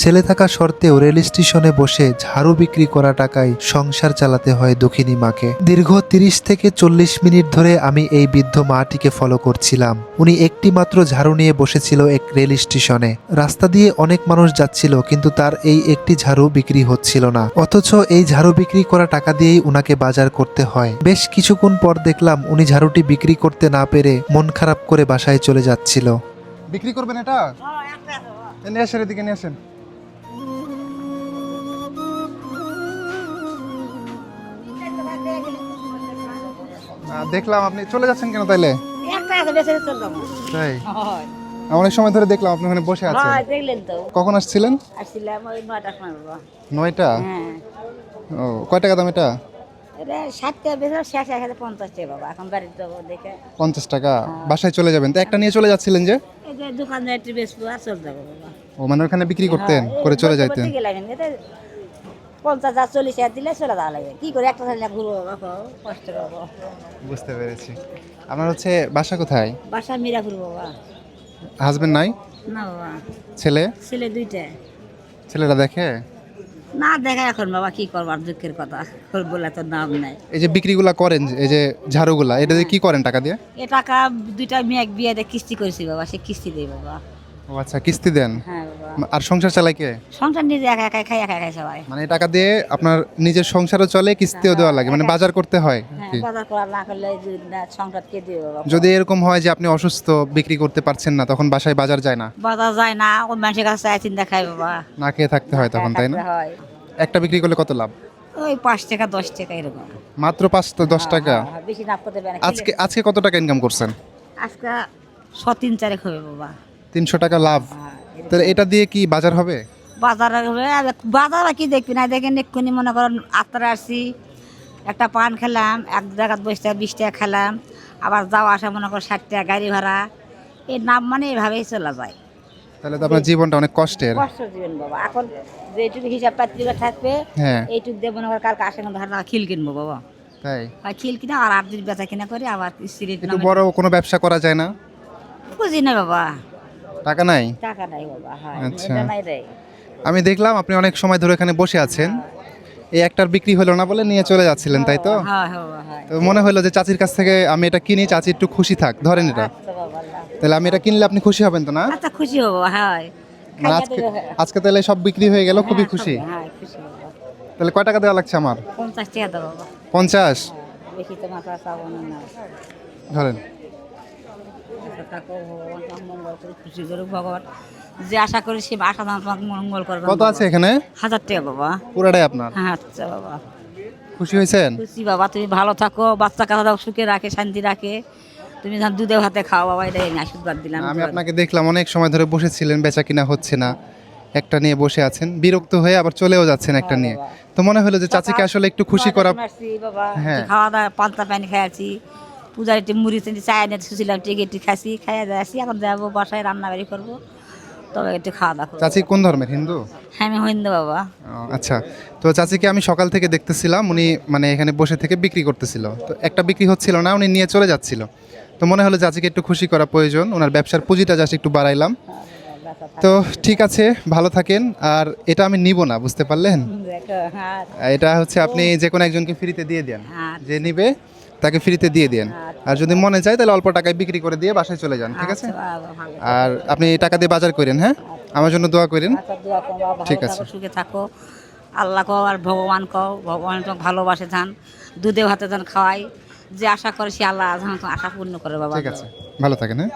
ছেলে থাকা সত্ত্বেও রেল স্টেশনে বসে ঝাড়ু বিক্রি করা টাকায় সংসার চালাতে হয় দক্ষিণী মাকে। দীর্ঘ তিরিশ থেকে চল্লিশ মিনিট ধরে আমি এই বৃদ্ধ মাটিকে ফলো করছিলাম। উনি একটি মাত্র ঝাড়ু নিয়ে বসেছিল এক রেল স্টেশনে। রাস্তা দিয়ে অনেক মানুষ যাচ্ছিল কিন্তু তার এই একটি ঝাড়ু বিক্রি হচ্ছিল না। অথচ এই ঝাড়ু বিক্রি করা টাকা দিয়েই উনাকে বাজার করতে হয়। বেশ কিছুক্ষণ পর দেখলাম উনি ঝাড়ুটি বিক্রি করতে না পেরে মন খারাপ করে বাসায় চলে যাচ্ছিল। বিক্রি করবেন এটা? নিয়ে আসেন এদিকে নিয়ে আসেন। দেখলাম আপনি চলে যাচ্ছেন কেন তাইলে? তাই? অনেক সময় ধরে দেখলাম আপনি ওখানে বসে আছেন। হয় কখন আসছিলেন? নয়টা? হ্যাঁ। ও কয় টাকা দাম এটা? পঞ্চাশ টাকা টাকা? বাসায় চলে যাবেন। তো একটা নিয়ে চলে যাচ্ছিলেন যে? ও মানে ওখানে বিক্রি করতেন হ্যাঁ, করে চলে যাইতেন। পঞ্চাশ হাজার চল্লিশ হাজার দিলে চলে যাওয়া লাগে। কি করে একটা থাকলে ঘুরবো বাবা কষ্ট করব। বুঝতে পেরেছি। আপনার হচ্ছে বাসা কোথায়? বাসা মিরা ঘুরবো বাবা। হাজবেন্ড নাই? না বাবা। ছেলে? ছেলে দুইটা। ছেলেরা দেখে? না দেখা এখন বাবা কি করবার দুঃখের কথা। বলে তো নাম নাই। এই যে বিক্রিগুলা করেন এই যে ঝাড়ুগুলা এটা দিয়ে কি করেন টাকা দিয়ে? এ টাকা দুইটা মেয়ে এক বিয়ে দিয়ে কিস্তি করেছি বাবা সে কিস্তি দেই বাবা। ও আচ্ছা কিস্তি দেন? হ্যাঁ বাবা। আর সংসার চালাই কে? সংসার নিজে একা একা খাই একা খাই সবাই। মানে এই টাকা দিয়ে আপনার নিজের সংসারও চলে কিস্তিও দেওয়া লাগে মানে বাজার করতে হয় হ্যাঁ কি? বাজার করা না করলে যদি না সংসার কে দিবে বাবা? যদি এরকম হয় যে আপনি অসুস্থ বিক্রি করতে পারছেন না তখন বাসায় বাজার যায় না? বাজার যায় না ওই মানুষের কাছে চাই চিন্তা খাই বাবা। না খেয়ে থাকতে হয় তখন তাই না? থাকতে হয়। একটা বিক্রি করলে কত লাভ? ওই পাঁচ টাকা দশ টাকা এরকম। মাত্র পাঁচ তো দশ টাকা। হ্যাঁ, বেশি না করতে পারে না। আজকে আজকে কত টাকা ইনকাম করছেন? আজকে ছ তিন চারেক হবে বাবা। তিনশো টাকা লাভ। হ্যাঁ, তাহলে এটা দিয়ে কি বাজার হবে? বাজার হবে বাজার আর কি দেখবি না দেখেন এক্ষুনি মনে করেন আত্মারা আসছি একটা পান খেলাম এক জায়গায় বসে টাকা বিশ টাকা খেলাম আবার যাওয়া আসা মনে করো ষাট টাকা গাড়ি ভাড়া এই নাম মানে এভাবেই চলা যায়। তাহলে তো আপনার জীবনটা অনেক কষ্টের। কষ্ট দিবেন বাবা এখন যেটুকু হিসাব পাত্রিকা থাকবে হ্যাঁ। এইটুকু মনে করো কালকে আসে না ধর খিল কিনবো বাবা। তাই? আর খিল কিনা আর দিন বেচা কিনা করে আবার স্ত্রীর বড় কোনো ব্যবসা করা যায় না? বুঝি না বাবা। টাকা নাই? টাকা নাই বাবা হ্যাঁ। আচ্ছা। এটা নাই রে আমি দেখলাম আপনি অনেক সময় ধরে এখানে বসে আছেন। এই একটার বিক্রি হলো না বলে নিয়ে চলে যাচ্ছিলেন তাই তো? হ্যাঁ হ্যাঁ হ্যাঁ। তো মনে হলো যে চাচির কাছ থেকে আমি এটা কিনি চাচি একটু খুশি থাক ধরেন এটা। আচ্ছা। তাহলে আমি এটা কিনলে আপনি খুশি হবেন তো না? আচ্ছা খুশি হব হ্যাঁ। আজকে আজকে তাহলে সব বিক্রি হয়ে গেল খুবই খুশি। হ্যাঁ খুশি তাহলে কয় টাকা দেওয়া লাগছে আমার? পঞ্চাশ টাকা দাও বাবা। পঞ্চাশ? হ্যাঁ, ধরেন। থাকো ভগবান তোমাকে মঙ্গল করে খুশি করুক ভগবান। যে আশা করি সে আশা তোমাকে মঙ্গল করবে। কত আছে এখানে? হাজার টাকা বাবা। পুরাটাই আপনার? হ্যাঁ আচ্ছা বাবা। খুশি হয়েছেন? খুশি বাবা। তুমি ভালো থাকো বাচ্চা কাচ্চা দাও সুখে রাখে শান্তি রাখে। তুমি যখন দুধে ভাতে খাও বাবা এটাই আমি আশীর্বাদ দিলাম। আমি আপনাকে দেখলাম অনেক সময় ধরে বসেছিলেন বেচা কিনা হচ্ছে না। একটা নিয়ে বসে আছেন বিরক্ত হয়ে আবার চলেও যাচ্ছেন একটা নিয়ে। তো মনে হলো যে চাচিকে আসলে একটু খুশি করা বাবা। হ্যাঁ। খাওয়া দাওয়া পান্তা পানি খাইছি পূজার একটু মুড়ি তিনটি চায় নিয়ে শুছিলাম টিকে একটু খাইছি খাইয়া যাচ্ছি এখন যাব বাসায় রান্না বাড়ি করব। তবে একটু খাওয়া দাওয়া করব। চাচি কোন ধর্মের? হিন্দু? হ্যাঁ আমি হিন্দু বাবা। ও, আচ্ছা। তো চাচিকে আমি সকাল থেকে দেখতেছিলাম উনি মানে এখানে বসে থেকে বিক্রি করতেছিল। তো একটা বিক্রি হচ্ছিল না উনি নিয়ে চলে যাচ্ছিল। তো মনে হলো চাচিকে একটু খুশি করা প্রয়োজন ওনার ব্যবসার পুঁজিটা জাস্ট একটু বাড়াইলাম। তো ঠিক আছে ভালো থাকেন আর এটা আমি নিব না বুঝতে পারলেন? দেখো হ্যাঁ এটা হচ্ছে আপনি যে কোনো একজনকে ফ্রিতে দিয়ে দেন। হ্যাঁ। যে নিবে তাকে ফ্রিতে দিয়ে দেন। আর যদি মনে চায় তাহলে অল্প টাকায় বিক্রি করে দিয়ে বাসায় চলে যান ঠিক আছে? আচ্ছা, আর আপনি টাকা দিয়ে বাজার করেন হ্যাঁ? আমার জন্য দোয়া করেন। আচ্ছা, ঠিক আছে। সুখে থাকো। আল্লাহ কও আর ভগবান কও ভগবান তোমাকে ভালোবাসে ধান দুধে ভাতে যান খাওয়াই। যে আশা করে সে আল্লাহ আশা পূর্ণ করে বাবা। ঠিক আছে। ভালো থাকেন হ্যাঁ?